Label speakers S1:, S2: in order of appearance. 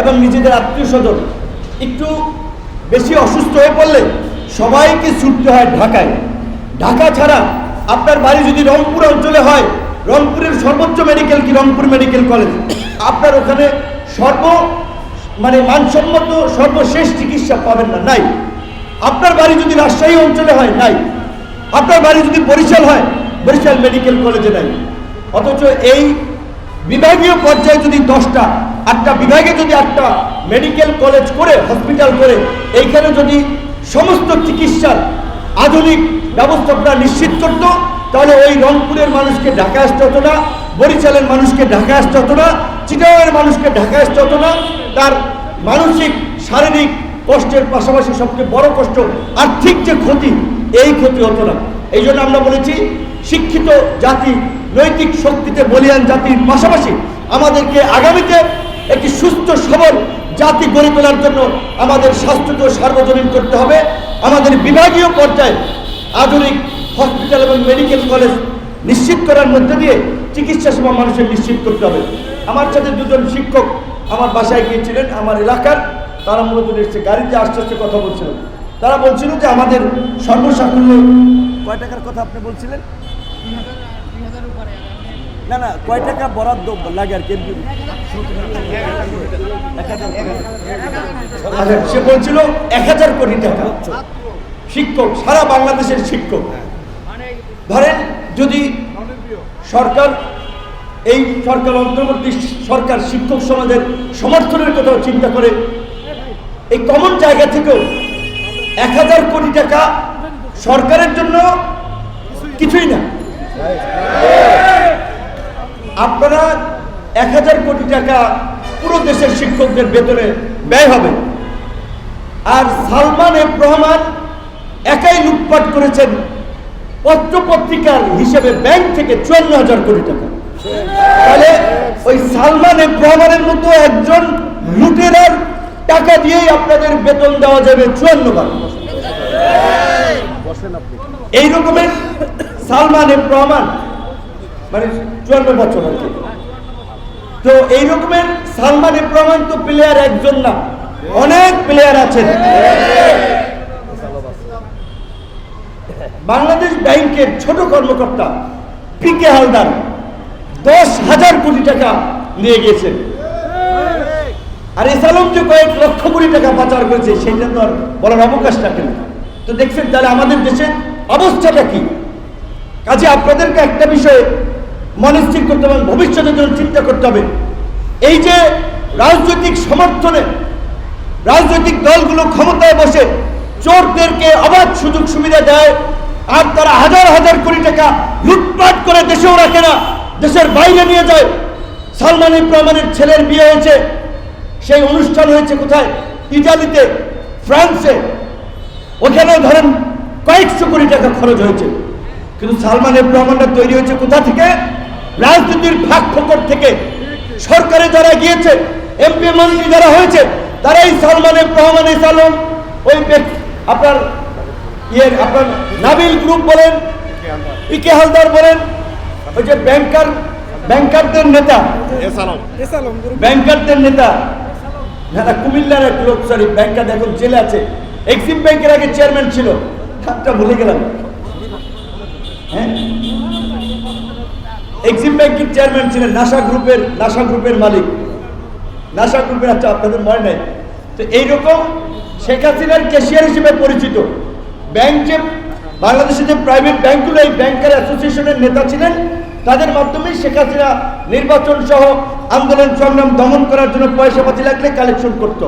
S1: এবং নিজেদের আত্মীয় স্বজন একটু বেশি অসুস্থ হয়ে পড়লে সবাইকে ছুটতে হয় ঢাকায়। ঢাকা ছাড়া আপনার বাড়ি যদি রংপুর অঞ্চলে হয়, রংপুরের সর্বোচ্চ মেডিকেল কি? রংপুর মেডিকেল কলেজ আপনার ওখানে সর্ব মানে মানসম্মত সর্বশেষ চিকিৎসা পাবেন না, নাই। আপনার বাড়ি যদি রাজশাহী অঞ্চলে হয়, নাই। আপনার বাড়ি যদি বরিশাল হয়, বরিশাল মেডিকেল কলেজে নাই। অথচ এই বিভাগীয় পর্যায়ে যদি দশটা আটটা বিভাগে যদি আটটা মেডিকেল কলেজ করে হসপিটাল করে, এইখানে যদি সমস্ত চিকিৎসার আধুনিক ব্যবস্থাপনা নিশ্চিত করত, তাহলে ওই রংপুরের মানুষকে ঢাকা আসতে হতো না, বরিশালের মানুষকে ঢাকা আসতে হতো না চিটাগাংয়ের মানুষকে ঢাকা আসতে হতো না, তার মানসিক, শারীরিক কষ্টের পাশাপাশি সবচেয়ে বড় কষ্ট, আর্থিক যে ক্ষতি, এই ক্ষতি হতো না। এই জন্য আমরা বলেছি, শিক্ষিত জাতি, নৈতিক শক্তিতে বলিয়ান জাতির পাশাপাশি আমাদেরকে আগামীতে একটি সুস্থ, সবল জাতি গড়ে তোলার জন্য আমাদের স্বাস্থ্যকেও সার্বজনীন করতে হবে। আমাদের বিভাগীয় পর্যায়ে আধুনিক হসপিটাল এবং মেডিকেল কলেজ নিশ্চিত করার মধ্যে দিয়ে চিকিৎসা সেবা মানুষের নিশ্চিত করতে হবে। আমার সাথে দুজন শিক্ষক আমার বাসায় গিয়েছিলেন, আমার এলাকার। তারা মূলত এসছে, গাড়িতে আস্তে আস্তে কথা বলছিল। তারা বলছিল যে আমাদের সর্বসাকুল্য, কয় টাকার কথা আপনি বলছিলেন? না না কয় টাকা বরাদ্দ লাগে আর কি? আচ্ছা, সে বলছিল এক হাজার কোটি টাকা। শিক্ষক সারা বাংলাদেশের শিক্ষক। ধরেন যদি সরকার এই সরকার অন্তর্বর্তী সরকার শিক্ষক সমাজের সমর্থনের কথাও চিন্তা করে এই কমন জায়গা থেকেও এক হাজার কোটি টাকা সরকারের জন্য কিছুই না। আপনারা এক হাজার কোটি টাকা পুরো দেশের শিক্ষকদের বেতনে ব্যয় হবে। আর সালমান এফ রহমান একাই লুটপাট করেছেন পত্রপত্রিকার হিসেবে ব্যাংক থেকে চুয়ান্ন হাজার কোটি টাকা। তাহলে ওই সালমান এফ রহমানের মতো একজন লুটেরার টাকা দিয়েই আপনাদের বেতন দেওয়া যাবে চুয়ান্ন বার। এই রকমের সালমান এফ রহমান মানে চুয়ান্ন বছর কি। তো এই রকমের সালমান এফ তো প্লেয়ার একজন না। অনেক প্লেয়ার আছেন বাংলাদেশ ব্যাংকের ছোট কর্মকর্তা পি কে হালদার দশ হাজার কোটি টাকা নিয়ে গিয়েছেন। আর এসালম যে কয়েক লক্ষ কোটি টাকা পাচার করেছে, সেটা তো আর বলার অবকাশ থাকে তো দেখছেন, তাহলে আমাদের দেশের অবস্থাটা কি? কাজে আপনাদেরকে একটা বিষয়ে মনে স্থির করতে হবে, ভবিষ্যতের জন্য চিন্তা করতে হবে। এই যে রাজনৈতিক সমর্থনে রাজনৈতিক দলগুলো ক্ষমতায় বসে চোরদেরকে অবাধ সুযোগ সুবিধা দেয়, আর তারা হাজার হাজার কোটি টাকা লুটপাট করে দেশেও রাখে না, দেশের বাইরে নিয়ে যায়। সালমান ইব্রাহমানের ছেলের বিয়ে হয়েছে, সেই অনুষ্ঠান হয়েছে কোথায়? ইটালিতে ফ্রান্সে। ওখানেও ধরেন কয়েকশো কোটি টাকা খরচ হয়েছে। কিন্তু সালমান ইব্রাহমানটা তৈরি হয়েছে কোথা থেকে? রাজনীতির ফাঁক ফোকর থেকে সরকারে যারা গিয়েছে এমপি মন্ত্রী যারা হয়েছে তারাই সালমান রহমান সালম ওই আপনার ইয়ে আপনার নাবিল গ্রুপ বলেন পিকে হালদার বলেন ওই যে ব্যাংকার ব্যাংকারদের নেতা ব্যাংকারদের নেতা না কুমিল্লার এক লোক সরি ব্যাংকার এখন জেলে আছে এক্সিম ব্যাংকের আগে চেয়ারম্যান ছিল নামটা ভুলে গেলাম। এক্সিম ব্যাংকের চেয়ারম্যান ছিলেন নাসা গ্রুপের নাসা গ্রুপের মালিক। নাসা গ্রুপের আচ্ছা আপনাদের মনে নাই? তো এইরকম শেখ হাসিনার ক্যাশিয়ার হিসেবে পরিচিত ব্যাংক যে, বাংলাদেশে যে প্রাইভেট ব্যাংকগুলো, এই ব্যাংকার অ্যাসোসিয়েশনের নেতা ছিলেন, তাদের মাধ্যমে শেখ হাসিনা নির্বাচন সহ আন্দোলন সংগ্রাম দমন করার জন্য পয়সা পাতি লাগলে কালেকশন করতো।